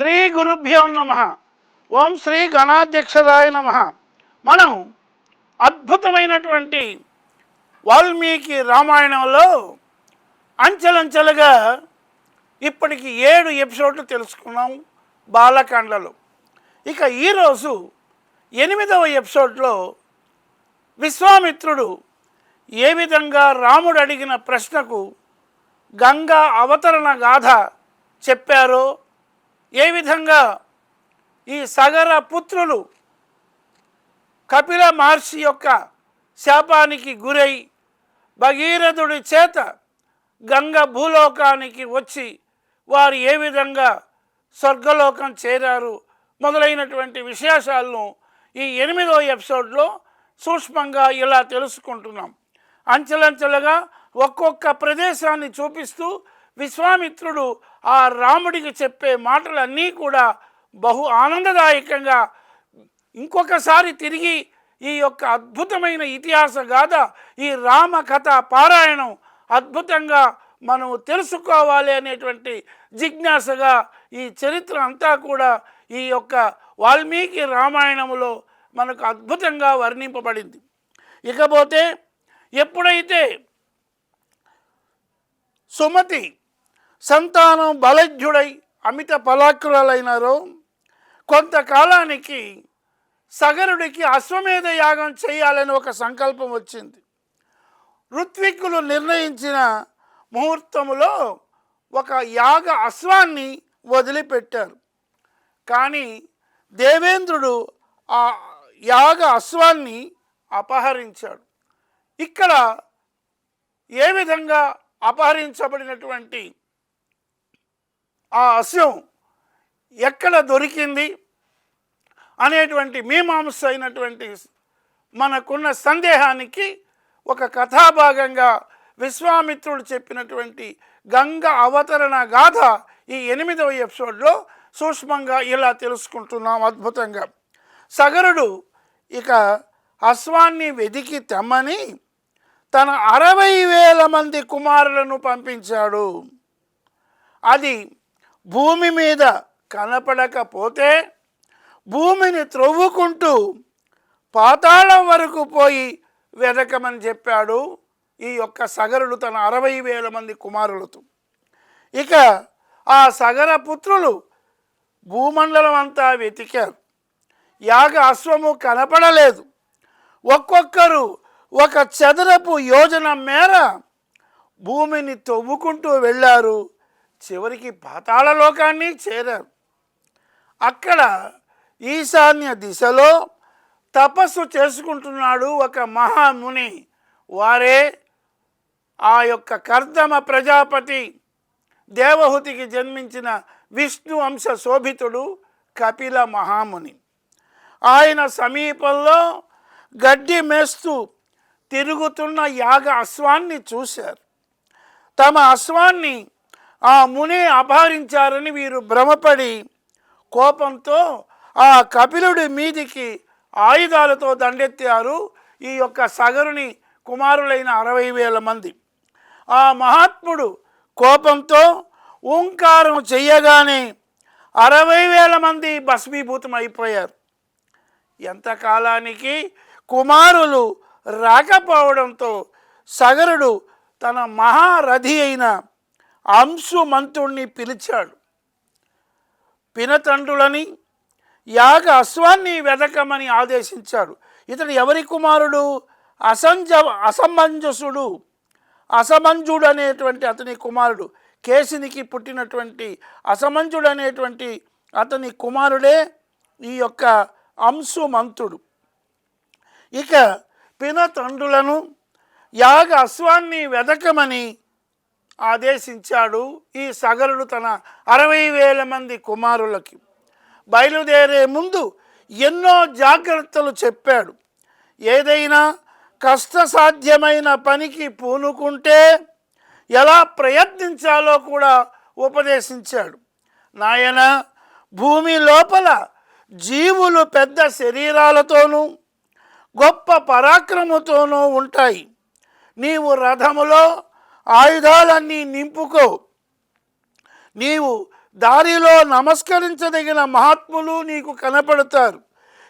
శ్రీ గురుభ్యో నమ. ఓం శ్రీ గణాధ్యక్షరాయ నమ. మనం అద్భుతమైనటువంటి వాల్మీకి రామాయణంలో అంచెలంచెలుగా ఇప్పటికి ఏడు ఎపిసోడ్లు తెలుసుకున్నాం బాలకాండలో. ఇక ఈరోజు ఎనిమిదవ ఎపిసోడ్లో విశ్వామిత్రుడు ఏ విధంగా రాముడు అడిగిన ప్రశ్నకు గంగా అవతరణ గాథ చెప్పారో ఏ విధంగా ఈ సగర పుత్రులు కపిల మహర్షి యొక్క శాపానికి గురై భగీరథుడి చేత గంగ భూలోకానికి వచ్చి వారు ఏ విధంగా స్వర్గలోకం చేరారు మొదలైనటువంటి విశేషాలను ఈ ఎనిమిదో ఎపిసోడ్లో సూక్ష్మంగా ఇలా తెలుసుకుంటున్నాం. అంచెలంచెలుగా ఒక్కొక్క ప్రదేశాన్ని చూపిస్తూ విశ్వామిత్రుడు ఆ రాముడికి చెప్పే మాటలన్నీ కూడా బహు ఆనందదాయకంగా ఇంకొకసారి తిరిగి ఈ యొక్క అద్భుతమైన ఇతిహాస గాథ ఈ రామ కథ పారాయణం అద్భుతంగా మనం తెలుసుకోవాలి అనేటువంటి జిజ్ఞాసగా ఈ చరిత్ర అంతా కూడా ఈ యొక్క వాల్మీకి రామాయణములో మనకు అద్భుతంగా వర్ణింపబడింది. ఇకపోతే ఎప్పుడైతే సుమతి సంతానం బలజ్జుడై అమిత పలాకురాలైనారో కొంతకాలానికి సగరుడికి అశ్వమేధ యాగం చేయాలని ఒక సంకల్పం వచ్చింది. ఋత్విక్కులు నిర్ణయించిన ముహూర్తములో ఒక యాగ అశ్వాన్ని వదిలిపెట్టారు. కానీ దేవేంద్రుడు ఆ యాగ అశ్వాన్ని అపహరించాడు. ఇక్కడ ఏ విధంగా అపహరించబడినటువంటి ఆ అశ్వం ఎక్కడ దొరికింది అనేటువంటి మీమాంస అయినటువంటి మనకున్న సందేహానికి ఒక కథాభాగంగా విశ్వామిత్రుడు చెప్పినటువంటి గంగ అవతరణ గాథ ఈ ఎనిమిదవ ఎపిసోడ్లో సూక్ష్మంగా ఇలా తెలుసుకుంటున్నాం అద్భుతంగా. సగరుడు ఇక అశ్వాన్ని వెదికి తెమ్మని తన అరవై వేల మంది కుమారులను పంపించాడు. అది భూమి మీద కనపడకపోతే భూమిని త్రవ్వుకుంటూ పాతాళం వరకు పోయి వెదకమని చెప్పాడు ఈ యొక్క సగరుడు తన అరవై వేల మంది కుమారులతో. ఇక ఆ సగర పుత్రులు భూమండలం అంతా వెతికారు. యాగ అశ్వము కనపడలేదు. ఒక్కొక్కరు ఒక చదరపు యోజన మేర భూమిని తవ్వుకుంటూ వెళ్ళారు. చివరికి పాతాళ లోకాన్ని చేరారు. అక్కడ ఈశాన్య దిశలో తపస్సు చేసుకుంటున్నాడు ఒక మహాముని. వారే ఆ యొక్క కర్దమ ప్రజాపతి. దేవహుతికి జన్మించిన విష్ణు అంశ శోభితుడు కపిల మహాముని. ఆయన సమీపంలో గడ్డి మేస్తూ తిరుగుతున్న యాగ అశ్వాన్ని చూశారు. తమ అశ్వాన్ని ఆ ముని అపహరించారని వీరు భ్రమపడి కోపంతో ఆ కపిలుడి మీదికి ఆయుధాలతో దండెత్తారు ఈ యొక్క సగరుని కుమారులైన అరవై వేల మంది. ఆ మహాత్ముడు కోపంతో ఓంకారం చెయ్యగానే అరవై వేల మంది భస్మీభూతం అయిపోయారు. ఎంతకాలానికి కుమారులు రాకపోవడంతో సగరుడు తన మహారథి అయిన అంశుమంతుణ్ణి పిలిచాడు. పినతండ్రులని యాగ అశ్వాన్ని వెదకమని ఆదేశించాడు ఇతడు ఎవరి కుమారుడు? అసంజ అసమంజసుడు. అసమంజుడు అనేటువంటి అతని కుమారుడు. కేసినికి పుట్టినటువంటి అసమంజుడు అనేటువంటి అతని కుమారుడే ఈ యొక్క అంశుమంతుడు ఇక పినతండ్రులను యాగ అశ్వాన్ని వెదకమని ఆదేశించాడు ఈ సగరుడు తన అరవై వేల మంది కుమారులకి. బయలుదేరే ముందు ఎన్నో జాగ్రత్తలు చెప్పాడు. ఏదైనా కష్టసాధ్యమైన పనికి పూనుకుంటే ఎలా ప్రయత్నించాలో కూడా ఉపదేశించాడు. నాయన భూమి లోపల జీవులు పెద్ద శరీరాలతోనూ గొప్ప పరాక్రమతోనూ ఉంటాయి. నీవు రథములో ఆయుధాలన్నీ నింపుకో. నీవు దారిలో నమస్కరించదగిన మహాత్ములు నీకు కనపడతారు.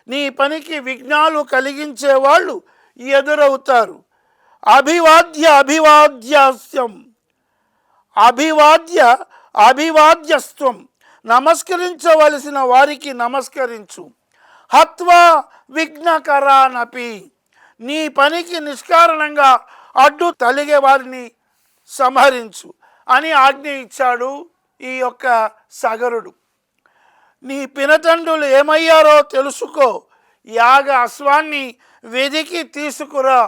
నీ పనికి విఘ్నాలు కలిగించే వాళ్ళు ఎదురవుతారు. అభివాద్య అభివాద్యాస్యం. అభివాద్య అభివాద్యస్త్వం నమస్కరించవలసిన వారికి నమస్కరించు. హత్వా విఘ్నకరానపి. నీ పనికి నిష్కారణంగా అడ్డు తలిగే వారిని సంహరించు అని ఆజ్ఞ ఇచ్చాడు ఈ యొక్క సగరుడు. నీ పినతండ్రులు ఏమయ్యారో తెలుసుకో యాగ అశ్వాన్ని వెదికి తీసుకురా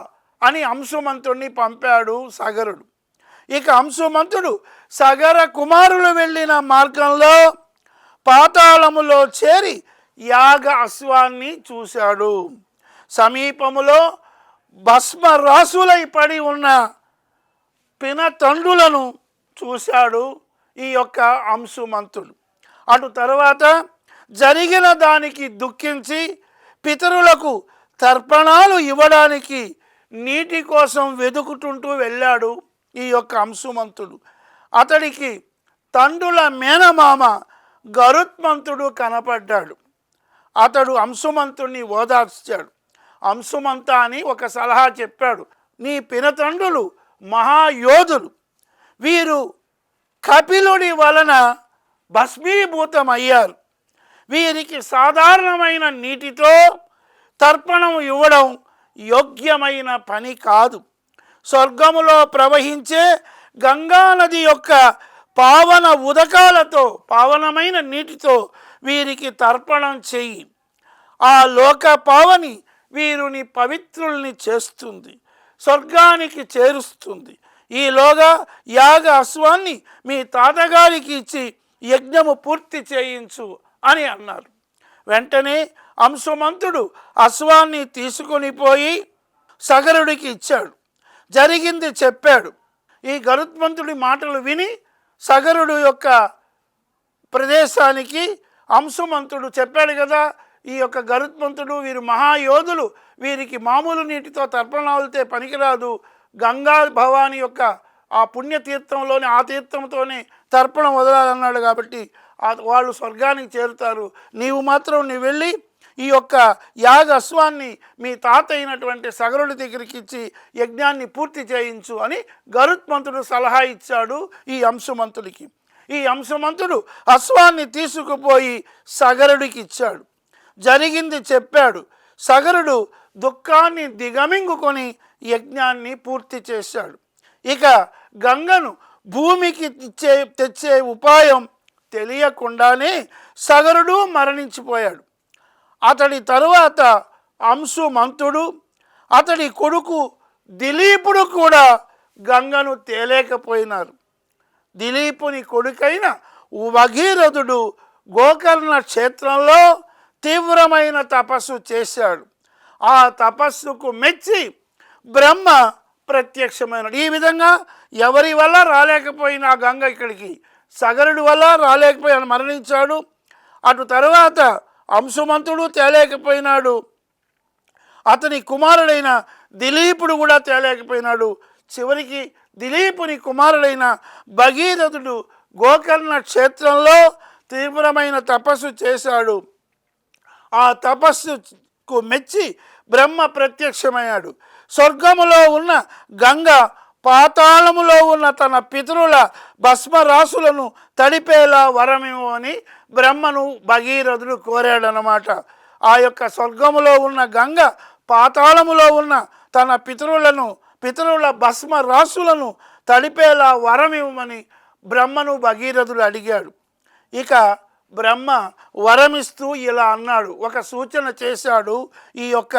అని అంశుమంతుడిని పంపాడు సగరుడు. ఇక అంశుమంతుడు సగర కుమారులు వెళ్ళిన మార్గంలో పాతాళములో చేరి యాగ అశ్వాన్ని చూశాడు. సమీపములో భస్మరాసులై పడి ఉన్న పినతండ్రులను చూశాడు ఈ యొక్క అంశుమంతుడు. అటు తర్వాత జరిగిన దానికి దుఃఖించి పితరులకు తర్పణాలు ఇవ్వడానికి నీటి కోసం వెతుకుతుంటూ వెళ్ళాడు ఈ యొక్క అంశుమంతుడు. అతడికి తండ్రుల మేనమామ గరుత్మంతుడు కనపడ్డాడు. అతడు అంశుమంతుడిని ఓదార్చాడు. అంశుమంత అని ఒక సలహా చెప్పాడు. నీ పినతండ్రులు మహాయోధులు. వీరు కపిలుడి వలన భస్మీభూతం అయ్యారు వీరికి సాధారణమైన నీటితో తర్పణం ఇవ్వడం యోగ్యమైన పని కాదు. స్వర్గములో ప్రవహించే గంగా నది యొక్క పావన ఉదకాలతో పావనమైన నీటితో వీరికి తర్పణం చెయ్యి ఆ లోక పావని వీరుని పవిత్రుల్ని చేస్తుంది. స్వర్గానికి చేరుస్తుంది. ఈలోగా యాగ అశ్వాన్ని మీ తాతగారికి ఇచ్చి యజ్ఞము పూర్తి చేయించు అని అన్నారు. వెంటనే అంశమంతుడు అశ్వాన్ని తీసుకొని పోయి సగరుడికి ఇచ్చాడు. జరిగింది చెప్పాడు. ఈ గరుత్మంతుడి మాటలు విని సగరుడు యొక్క ప్రదేశానికి అంశుమంతుడు చెప్పాడు కదా ఈ యొక్క గరుత్మంతుడు వీరు మహాయోధులు వీరికి మామూలు నీటితో తర్పణాలతే పనికిరాదు. గంగా భవాని యొక్క ఆ పుణ్యతీర్థంలోని ఆ తీర్థంతోనే తర్పణం వదలాలన్నాడు కాబట్టి వాళ్ళు స్వర్గానికి చేరుతారు. నీవు మాత్రం నీవు వెళ్ళి ఈ యొక్క యాగ అశ్వాన్ని మీ తాత అయినటువంటి సగరుడి దగ్గరికి ఇచ్చి యజ్ఞాన్ని పూర్తి చేయించు అని గరుత్మంతుడు సలహా ఇచ్చాడు ఈ అంశుమంతుడికి. ఈ అంశమంతుడు అశ్వాన్ని తీసుకుపోయి సగరుడికి ఇచ్చాడు. జరిగింది చెప్పాడు. సగరుడు దుఃఖాన్ని దిగమింగుకొని యజ్ఞాన్ని పూర్తి చేశాడు. ఇక గంగను భూమికి ఇచ్చే తెచ్చే ఉపాయం తెలియకుండానే సగరుడు మరణించిపోయాడు. అతడి తరువాత అంశుమంతుడు అతడి కొడుకు దిలీపుడు కూడా గంగను తేలేకపోయినారు. దిలీపుని కొడుకైన భగీరథుడు గోకర్ణ క్షేత్రంలో తీవ్రమైన తపస్సు చేశాడు. ఆ తపస్సుకు మెచ్చి బ్రహ్మ ప్రత్యక్షమైనడు. ఈ విధంగా ఎవరి వల్ల రాలేకపోయిన ఆ గంగ ఇక్కడికి సగరుడి వల్ల రాలేకపోయాడు మరణించాడు. అటు తరువాత అంశుమంతుడు తేలేకపోయినాడు. అతని కుమారుడైన దిలీపుడు కూడా తేలేకపోయినాడు. చివరికి దిలీపుని కుమారుడైన భగీరథుడు గోకర్ణ క్షేత్రంలో తీవ్రమైన తపస్సు చేశాడు. ఆ తపస్సుకు మెచ్చి బ్రహ్మ ప్రత్యక్షమయ్యాడు. స్వర్గములో ఉన్న గంగ పాతాళములో ఉన్న తన పితరుల భస్మరాశులను తడిపేలా వరమివ్వని బ్రహ్మను భగీరథుడు కోరాడనమాట ఆ యొక్క స్వర్గములో ఉన్న గంగ పాతాళములో ఉన్న తన పితరులను పితరుల భస్మ రాసులను తడిపేలా వరమివ్వమని బ్రహ్మను భగీరథుడు అడిగాడు. ఇక బ్రహ్మ వరమిస్తూ ఇలా అన్నాడు. ఒక సూచన చేశాడు ఈ యొక్క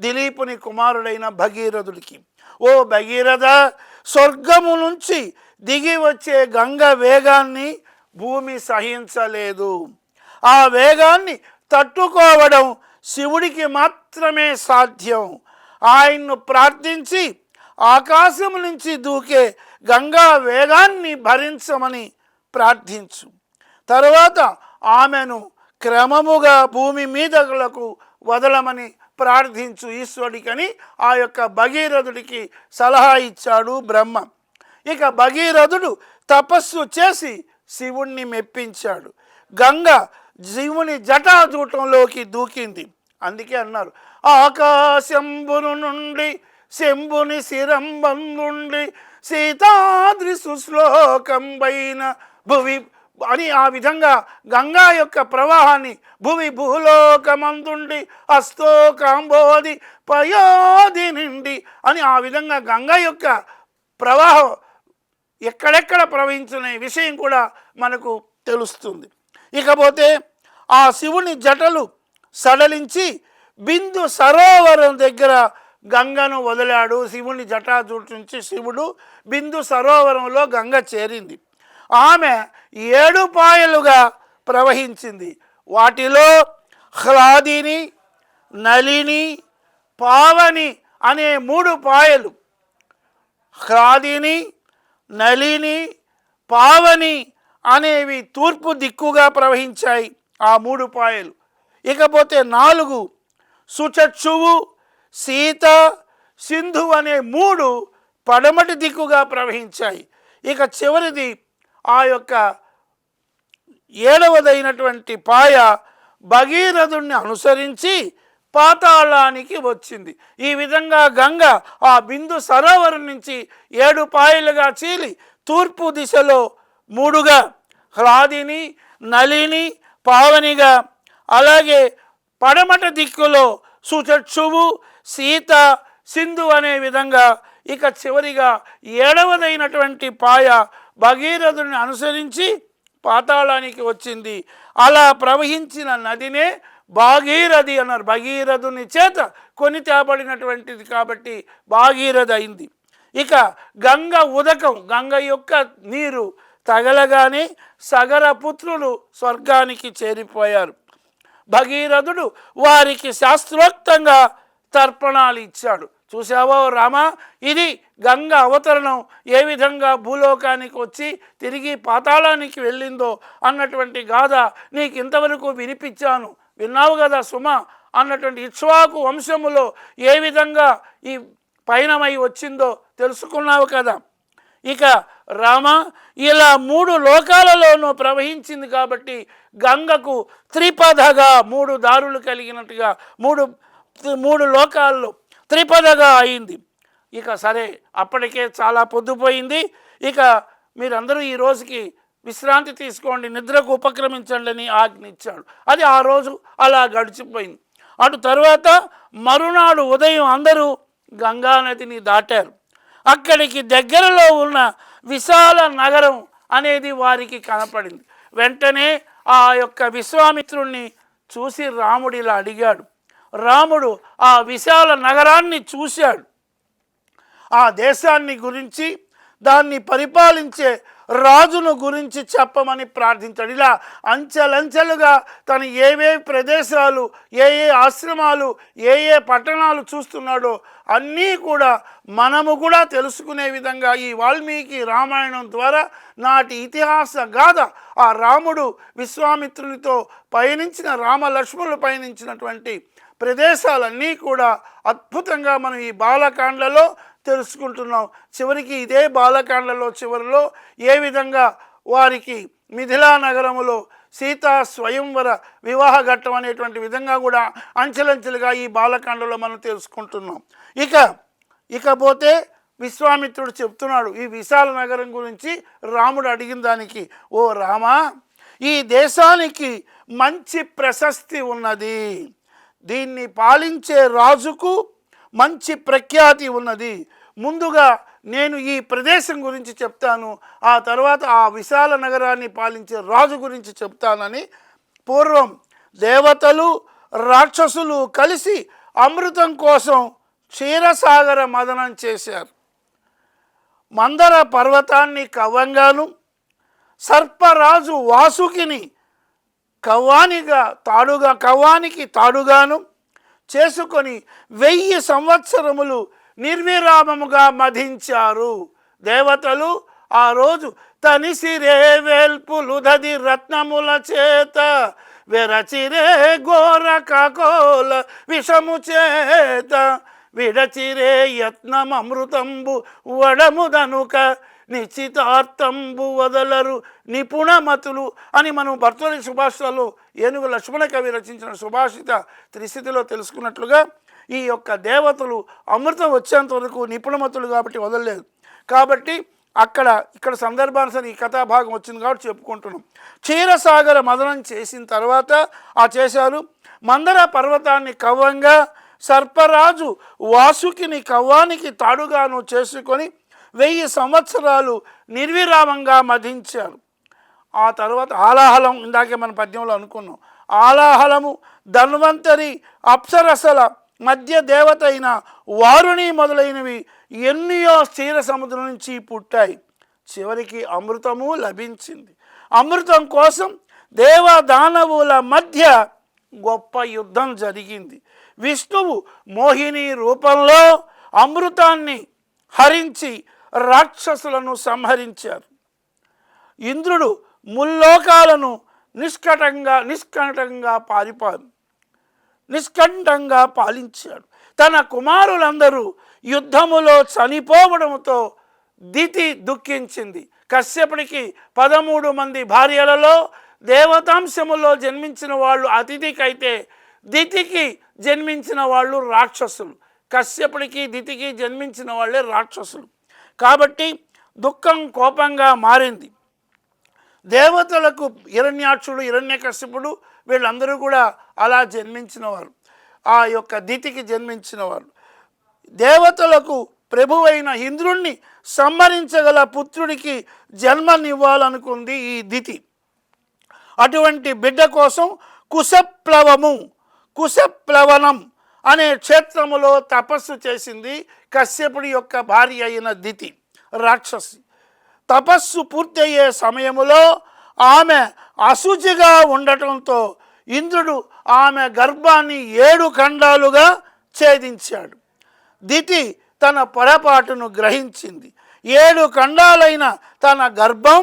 దిలీపుని కుమారుడైన భగీరథుడికి. ఓ భగీరథ స్వర్గము నుంచి దిగి వచ్చే గంగ వేగాన్ని భూమి సహించలేదు. ఆ వేగాన్ని తట్టుకోవడం శివుడికి మాత్రమే సాధ్యం. ఆయన్ను ప్రార్థించి ఆకాశం నుంచి దూకే గంగా వేగాన్ని భరించమని ప్రార్థించు. తర్వాత ఆమెను క్రమముగా భూమి మీదలకు వదలమని ప్రార్థించు ఈశ్వరుడికని ఆ యొక్క భగీరథుడికి సలహా ఇచ్చాడు బ్రహ్మ. ఇక భగీరథుడు తపస్సు చేసి శివుణ్ణి మెప్పించాడు. గంగ శివుని జటాజూటంలోకి దూకింది. అందుకే అన్నారు ఆకాశంబును నుండి శంభుని శిరంబందుండి సీతాద్రి సుశ్లోకంబైన భువి అని ఆ విధంగా గంగా యొక్క ప్రవాహాన్ని భూమి భూలోకమందుండి అస్తో కాంబోది పయోది నిండి అని ఆ విధంగా గంగా యొక్క ప్రవాహం ఎక్కడెక్కడ ప్రవహించునే విషయం కూడా మనకు తెలుస్తుంది. ఇకపోతే ఆ శివుని జటలు సడలించి బిందు సరోవరం దగ్గర గంగను వదిలాడు. శివుని జటాజూటు నుంచి శివుడు బిందు సరోవరంలో గంగ చేరింది. ఆమె ఏడు పాయలుగా ప్రవహించింది. వాటిలో హ్లాదిని నలిని పావని అనే మూడు పాయలు. హ్లాదిని నలిని పావని అనేవి తూర్పు దిక్కుగా ప్రవహించాయి ఆ మూడు పాయలు. ఇకపోతే నాలుగు సుచక్షువు సీత సింధు అనే మూడు పడమటి దిక్కుగా ప్రవహించాయి. ఇక చివరిది ఆ యొక్క ఏడవదైనటువంటి పాయ భగీరథుణ్ణి అనుసరించి పాతాళానికి వచ్చింది. ఈ విధంగా గంగ ఆ బిందు సరోవరం నుంచి ఏడు పాయలుగా చీలి తూర్పు దిశలో మూడుగా హ్లాదిని నలిని పావనిగా అలాగే పడమట దిక్కులో సుచక్షువు సీత సింధు అనే విధంగా ఇక చివరిగా ఏడవదైనటువంటి పాయ భగీరథుని అనుసరించి పాతాళానికి వచ్చింది. అలా ప్రవహించిన నదినే భాగీరథి అన్నారు. భగీరథుని చేత కొని తేబడినటువంటిది కాబట్టి భాగీరథ అయింది. ఇక గంగ ఉదకం గంగ యొక్క నీరు తగలగానే సగర పుత్రులు స్వర్గానికి చేరిపోయారు. భగీరథుడు వారికి శాస్త్రోక్తంగా తర్పణాలు ఇచ్చాడు. చూసావో రామ? ఇది గంగ అవతరణం. ఏ విధంగా భూలోకానికి వచ్చి తిరిగి పాతాళానికి వెళ్ళిందో అన్నటువంటి గాథ నీకు ఇంతవరకు వినిపించాను. విన్నావు కదా సుమ? అన్నటువంటి ఇక్ష్వాకు వంశములో ఏ విధంగా ఈ పయనమై వచ్చిందో తెలుసుకున్నావు కదా? ఇక రామ ఇలా మూడు లోకాలలోనూ ప్రవహించింది కాబట్టి గంగకు త్రిపదగా మూడు దారులు కలిగినట్టుగా మూడు మూడు లోకాల్లో త్రిపదగా అయింది. ఇక సరే అప్పటికే చాలా పొద్దుపోయింది. ఇక మీరందరూ ఈ రోజుకి విశ్రాంతి తీసుకోండి నిద్రకు ఉపక్రమించండి అని ఆజ్ఞ ఇచ్చాడు అది ఆ రోజు అలా గడిచిపోయింది. అటు తర్వాత మరునాడు ఉదయం అందరూ గంగానదిని దాటారు. అక్కడికి దగ్గరలో ఉన్న విశాల నగరం అనేది వారికి కనపడింది. వెంటనే ఆ యొక్క విశ్వామిత్రుణ్ణి చూసి రాముడు ఇలా అడిగాడు రాముడు ఆ విశాల నగరాన్ని చూశాడు. ఆ దేశాన్ని గురించి దాన్ని పరిపాలించే రాజును గురించి చెప్పమని ప్రార్థించాడు. ఇలా అంచెలంచెలుగా తను ఏవే ప్రదేశాలు ఏ ఏ ఆశ్రమాలు ఏ ఏ పట్టణాలు చూస్తున్నాడో అన్నీ కూడా మనము కూడా తెలుసుకునే విధంగా ఈ వాల్మీకి రామాయణం ద్వారా నాటి ఇతిహాస గాథ ఆ రాముడు విశ్వామిత్రునితో పయనించిన రామ లక్ష్మణులు పయనించినటువంటి ప్రదేశాలన్నీ కూడా అద్భుతంగా మనం ఈ బాలకాండలో తెలుసుకుంటున్నాం. చివరికి ఇదే బాలకాండలో చివరిలో ఏ విధంగా వారికి మిథిలా నగరములో సీతా స్వయంవర వివాహ ఘట్టం అనేటువంటి విధంగా కూడా అంచెలంచెలుగా ఈ బాలకాండలో మనం తెలుసుకుంటున్నాం. ఇక ఇకపోతే విశ్వామిత్రుడు చెప్తున్నాడు ఈ విశాల నగరం గురించి రాముడు అడిగిన దానికి ఓ రామా ఈ దేశానికి మంచి ప్రశస్తి ఉన్నది. దీన్ని పాలించే రాజుకు మంచి ప్రఖ్యాతి ఉన్నది. ముందుగా నేను ఈ ప్రదేశం గురించి చెప్తాను. ఆ తర్వాత ఆ విశాల నగరాన్ని పాలించే రాజు గురించి చెప్తానని పూర్వం దేవతలు రాక్షసులు కలిసి అమృతం కోసం క్షీరసాగర మదనం చేశారు. మందర పర్వతాన్ని కవ్వంగాను సర్పరాజు వాసుకిని కవ్వానిగా తాడుగా కవ్వానికి తాడుగాను చేసుకొని వెయ్యి సంవత్సరములు నిర్విరామముగా మధించారు. దేవతలు ఆ రోజు తనిసిరే వేల్పులు దది రత్నముల చేత వెరచిరే ఘోర కాకోల విషము చేత విడచిరే యత్నమృతంబు వడముదనుక నిశ్చితార్థంబు వదలరు నిపుణమతులు అని మనం భర్తలి సుభాషితాల్లో ఏనుగు లక్ష్మణ కవి రచించిన సుభాషిత త్రిస్థితిలో తెలుసుకున్నట్లుగా ఈ యొక్క దేవతలు అమృతం వచ్చేంత వరకు నిపుణమతులు కాబట్టి వదలలేదు. కాబట్టి అక్కడ ఇక్కడ సందర్భానుసారం ఈ కథాభాగం వచ్చింది కాబట్టి చెప్పుకుంటున్నాం. క్షీరసాగర మదనం చేసిన తర్వాత ఆ చేశారు. మందర పర్వతాన్ని కవ్వంగా సర్పరాజు వాసుకిని కవ్వానికి తాడుగాను చేసుకొని వెయ్యి సంవత్సరాలు నిర్విరామంగా మధించారు. ఆ తర్వాత ఆలాహలం ఇందాకే మన పద్యంలో అనుకున్నాం. ఆలాహలము ధన్వంతరి అప్సరసల మధ్య దేవత అయిన వారుని మొదలైనవి ఎన్నో స్థిర సముద్రం నుంచి పుట్టాయి. చివరికి అమృతము లభించింది. అమృతం కోసం దేవ దానవుల మధ్య గొప్ప యుద్ధం జరిగింది. విష్ణువు మోహిని రూపంలో అమృతాన్ని హరించి రాక్షసులను సంహరించారు. ఇంద్రుడు ముల్లోకాలను నిష్కటంగా నిష్కటంగా పారిపారు. నిష్కంఠంగా పాలించాడు. తన కుమారులందరూ యుద్ధములో చనిపోవడంతో దితి దుఃఖించింది. కశ్యపుడికి పదమూడు మంది భార్యలలో దేవతాంశములో జన్మించిన వాళ్ళు అతిథికైతే దితికి జన్మించిన వాళ్ళు రాక్షసులు. కశ్యపుడికి దితికి జన్మించిన వాళ్ళే రాక్షసులు. కాబట్టి దుఃఖం కోపంగా మారింది. దేవతలకు హిరణ్యాక్షుడు హిరణ్యకశ్యపుడు వీళ్ళందరూ కూడా అలా జన్మించిన వారు ఆ యొక్క దితికి జన్మించిన వారు దేవతలకు ప్రభువైన ఇంద్రుణ్ణి సంహరించగల పుత్రుడికి జన్మనివ్వాలనుకుంది ఈ దితి. అటువంటి బిడ్డ కోసం కుశప్లవము కుశప్లవనం అనే క్షేత్రములో తపస్సు చేసింది కశ్యపుడి యొక్క భార్య అయిన దితి రాక్షసి. తపస్సు పూర్తయ్యే సమయములో ఆమె అశుచిగా ఉండటంతో ఇంద్రుడు ఆమె గర్భాన్ని ఏడు ఖండాలుగా ఛేదించాడు. దితి తన పొరపాటును గ్రహించింది. ఏడు ఖండాలైన తన గర్భం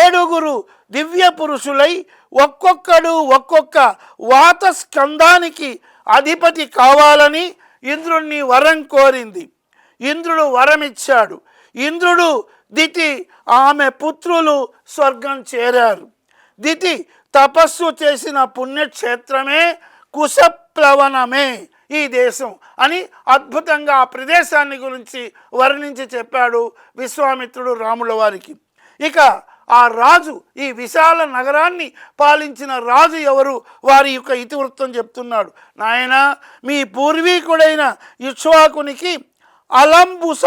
ఏడుగురు దివ్య పురుషులై ఒక్కొక్కడు ఒక్కొక్క వాత స్కందానికి అధిపతి కావాలని ఇంద్రుణ్ణి వరం కోరింది. ఇంద్రుడు వరమిచ్చాడు. ఇంద్రుడు దితి ఆమె పుత్రులు స్వర్గం చేరారు. దితి తపస్సు చేసిన పుణ్యక్షేత్రమే కుశప్లవనమే ఈ దేశం అని అద్భుతంగా ఆ ప్రదేశాన్ని గురించి వర్ణించి చెప్పాడు విశ్వామిత్రుడు రాముల వారికి. ఇక ఆ రాజు ఈ విశాల నగరాన్ని పాలించిన రాజు ఎవరు? వారి యొక్క ఇతివృత్తం చెప్తున్నాడు. నాయన మీ పూర్వీకుడైన ఇక్ష్వాకునికి అలంబుస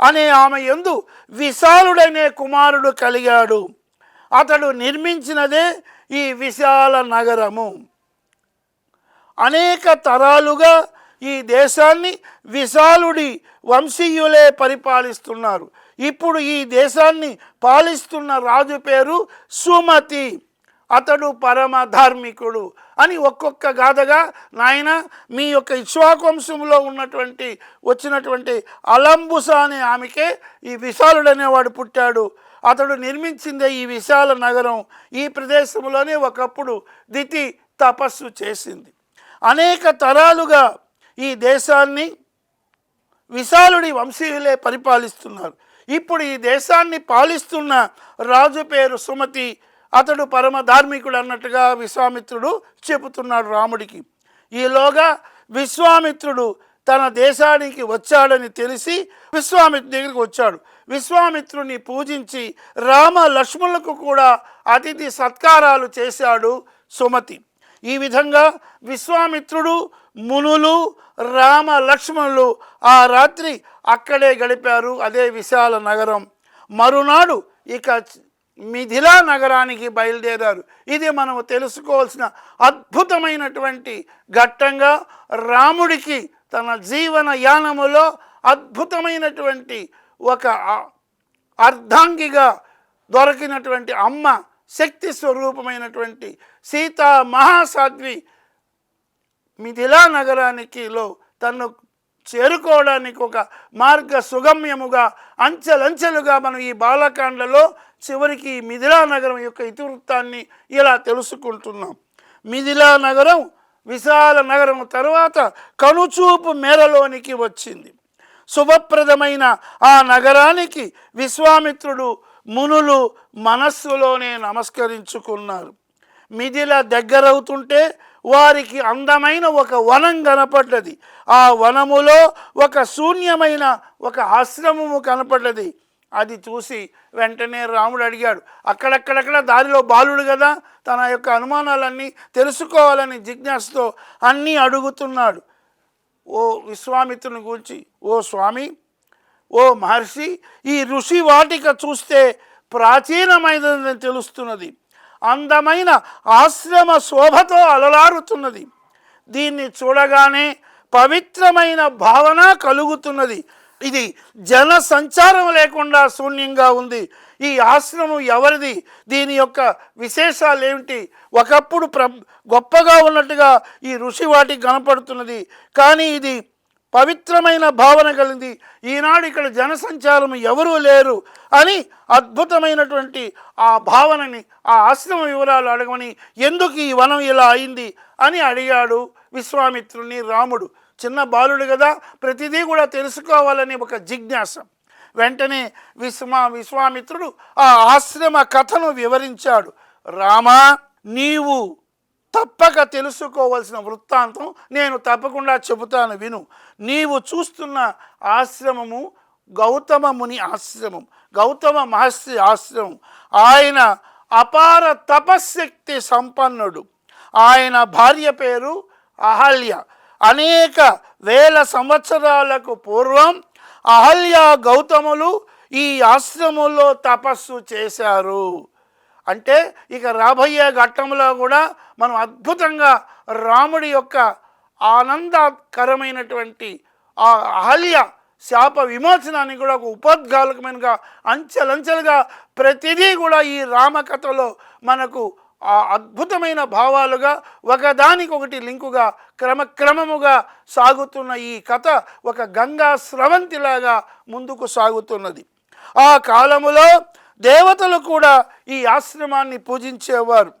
అనే ఆమె ఎందు విశాలుడనే కుమారుడు కలిగాడు. అతడు నిర్మించినదే ఈ విశాల నగరము. అనేక తరాలుగా ఈ దేశాన్ని విశాలుడి వంశీయులే పరిపాలిస్తున్నారు. ఇప్పుడు ఈ దేశాన్ని పాలిస్తున్న రాజు పేరు సుమతి. అతడు పరమ ధార్మికుడు అని ఒక్కొక్క గాథగా నాయన మీ యొక్క ఇక్ష్వాకంశంలో ఉన్నటువంటి వచ్చినటువంటి అలంబుస అనే ఆమెకే ఈ విశాలుడనేవాడు పుట్టాడు. అతడు నిర్మించిందే ఈ విశాల నగరం. ఈ ప్రదేశంలోనే ఒకప్పుడు దితి తపస్సు చేసింది. అనేక తరాలుగా ఈ దేశాన్ని విశాలుడి వంశీయులే పరిపాలిస్తున్నారు. ఇప్పుడు ఈ దేశాన్ని పాలిస్తున్న రాజు పేరు సుమతి అతడు పరమ ధార్మికుడు అన్నట్టుగా విశ్వామిత్రుడు చెబుతున్నాడు రాముడికి. ఈలోగా విశ్వామిత్రుడు తన దేశానికి వచ్చాడని తెలిసి విశ్వామిత్రు దగ్గరికి వచ్చాడు. విశ్వామిత్రుని పూజించి రామ లక్ష్మణులకు కూడా అతిథి సత్కారాలు చేశాడు సుమతి. ఈ విధంగా విశ్వామిత్రుడు మునులు రామ లక్ష్మణులు ఆ రాత్రి అక్కడే గడిపారు అదే విశాల నగరం. మరునాడు ఇక మిథిలా నగరానికి బయలుదేరారు. ఇది మనం తెలుసుకోవాల్సిన అద్భుతమైనటువంటి ఘట్టంగా రాముడికి తన జీవన యానములో అద్భుతమైనటువంటి ఒక అర్ధాంగిగా దొరికినటువంటి అమ్మ శక్తి స్వరూపమైనటువంటి సీతా మహాసాధ్వి మిథిలా నగరానికిలో తను చేరుకోవడానికి ఒక మార్గ సుగమ్యముగా అంచెలంచెలుగా మనం ఈ బాలకాండలో చివరికి మిథిలా నగరం యొక్క ఇతివృత్తాన్ని ఇలా తెలుసుకుంటున్నాం. మిథిలా నగరం విశాల నగరం తర్వాత కనుచూపు మేరలోనికి వచ్చింది. శుభప్రదమైన ఆ నగరానికి విశ్వామిత్రుడు మునులు మనస్సులోనే నమస్కరించుకున్నారు. మిథిల దగ్గరవుతుంటే వారికి అందమైన ఒక వనం కనపడ్డది. ఆ వనములో ఒక శూన్యమైన ఒక ఆశ్రమము కనపడ్డది. అది చూసి వెంటనే రాముడు అడిగాడు అక్కడక్కడక్కడ దారిలో బాలుడు కదా తన యొక్క అనుమానాలన్నీ తెలుసుకోవాలని జిజ్ఞాసతో అన్నీ అడుగుతున్నాడు. ఓ విశ్వామిత్రుని గురించి ఓ స్వామి ఓ మహర్షి ఈ ఋషి వాటిక చూస్తే ప్రాచీనమైనదని తెలుస్తున్నది. అందమైన ఆశ్రమ శోభతో అలలారుతున్నది. దీన్ని చూడగానే పవిత్రమైన భావన కలుగుతున్నది. ఇది జన సంచారం లేకుండా శూన్యంగా ఉంది. ఈ ఆశ్రమం ఎవరిది? దీని యొక్క విశేషాలు ఏమిటి? ఒకప్పుడు ప్ర గొప్పగా ఉన్నట్టుగా ఈ ఋషి వాటికి కనపడుతున్నది. కానీ ఇది పవిత్రమైన భావన కలిగింది. ఈనాడు ఇక్కడ జనసంచారం ఎవరూ లేరు అని అద్భుతమైనటువంటి ఆ భావనని ఆ ఆశ్రమ వివరాలు అడగమని ఎందుకు ఈ వనం ఇలా అయింది అని అడిగాడు విశ్వామిత్రుని రాముడు. చిన్న బాలుడు కదా ప్రతిదీ కూడా తెలుసుకోవాలని ఒక జిజ్ఞాస. వెంటనే విశ్వా విశ్వామిత్రుడు ఆ ఆశ్రమ కథను వివరించాడు. రామా నీవు తప్పక తెలుసుకోవలసిన వృత్తాంతం నేను తప్పకుండా చెబుతాను విను. నీవు చూస్తున్న ఆశ్రమము గౌతమ ముని ఆశ్రమం గౌతమ మహర్షి ఆశ్రమం. ఆయన అపార తపశ్శక్తి సంపన్నుడు. ఆయన భార్య పేరు అహల్య. అనేక వేల సంవత్సరాలకు పూర్వం అహల్య గౌతములు ఈ ఆశ్రమంలో తపస్సు చేశారు. అంటే ఇక రాబోయే ఘట్టంలో కూడా మనం అద్భుతంగా రాముడి యొక్క ఆనందకరమైనటువంటి ఆ అహల్య శాప విమోచనాన్ని కూడా ఒక ఉపోద్ఘాలకమైనగా అంచెలంచెలుగా ప్రతిదీ కూడా ఈ రామకథలో మనకు ఆ అద్భుతమైన భావాలుగా ఒకదానికొకటి లింకుగా క్రమక్రమముగా సాగుతున్న ఈ కథ ఒక గంగా స్రవంతిలాగా ముందుకు సాగుతున్నది. ఆ కాలములో దేవతలు కూడా ఈ ఆశ్రమాన్ని పూజించేవారు.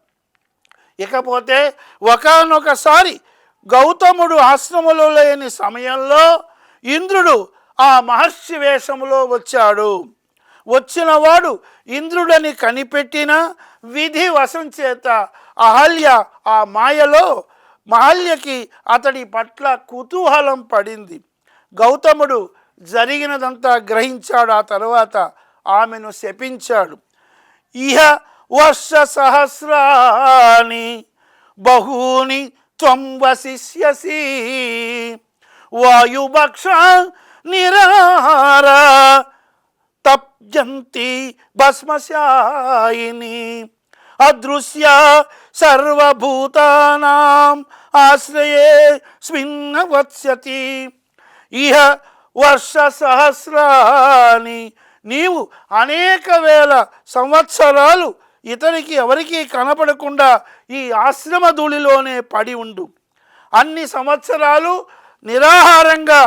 ఇకపోతే ఒకనొకసారి గౌతముడు ఆశ్రమంలో లేని సమయంలో ఇంద్రుడు ఆ మహర్షి వేషములో వచ్చాడు. వచ్చినవాడు ఇంద్రుడని కనిపెట్టిన విధి వశం చేత అహల్య ఆ మాయలో మహల్యకి అతడి పట్ల కుతూహలం పడింది. గౌతముడు జరిగినదంతా గ్రహించాడు. ఆ తర్వాత ఆమెను శపించాడు. ఇహ వర్ష సహస్రాని బహూని త్వం వసిష్యసి. వాయుభక్ష నిరార తప్యంతి భస్మశాయిని. అదృశ్య సర్వభూతానాం ఆశ్రయే స్మిన్న వత్స్యతి ఇహ వర్ష సహస్రాని నీవు అనేక వేల సంవత్సరాలు ఇతనికి ఎవరికీ కనపడకుండా ఈ ఆశ్రమ ధూళిలోనే పడి ఉండు. అన్ని సంవత్సరాలు నిరాహారంగా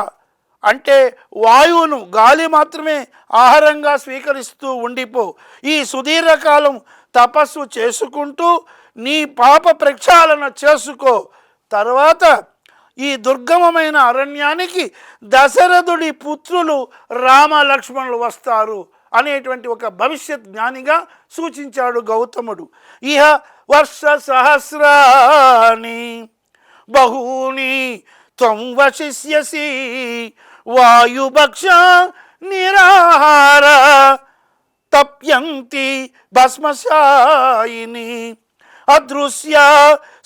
అంటే వాయువును గాలి మాత్రమే ఆహారంగా స్వీకరిస్తూ ఉండిపో. ఈ సుదీర్ఘకాలం తపస్సు చేసుకుంటూ నీ పాప ప్రక్షాళన చేసుకో. తర్వాత ఈ దుర్గమమైన అరణ్యానికి దశరథుడి పుత్రులు రామ లక్ష్మణులు వస్తారు అనేటువంటి ఒక భవిష్యత్ జ్ఞానిగా సూచించాడు గౌతముడు. ఇహ వర్ష సహస్రాని బహూని త్వం వశిష్యసి వాయుభక్ష నిరాహార తప్యంతి భస్మశాయిని అదృశ్య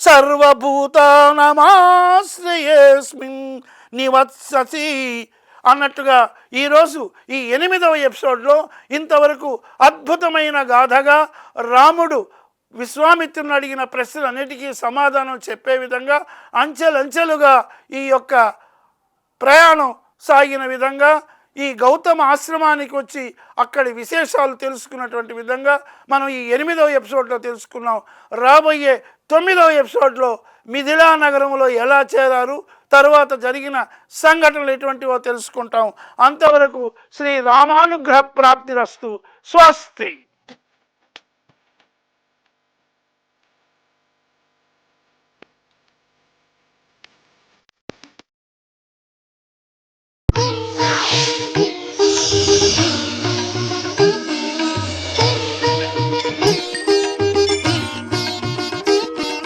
సర్వభూతానమాశ్రయేస్మిన్ నివత్ససి అన్నట్టుగా ఈరోజు ఈ ఎనిమిదవ ఎపిసోడ్లో ఇంతవరకు అద్భుతమైన గాథగా రాముడు విశ్వామిత్రుని అడిగిన ప్రశ్నలన్నిటికీ సమాధానం చెప్పే విధంగా అంచెలంచెలుగా ఈ యొక్క ప్రయాణం సాగిన విధంగా ఈ గౌతమ ఆశ్రమానికి వచ్చి అక్కడి విశేషాలు తెలుసుకున్నటువంటి విధంగా మనం ఈ ఎనిమిదవ ఎపిసోడ్లో తెలుసుకున్నాం. రాబోయే తొమ్మిదవ ఎపిసోడ్లో మిథిలా నగరంలో ఎలా చేరారు తరువాత జరిగిన సంఘటనలు ఎటువంటివో తెలుసుకుంటాం. అంతవరకు శ్రీ రామానుగ్రహ ప్రాప్తిరస్తు. స్వస్తి.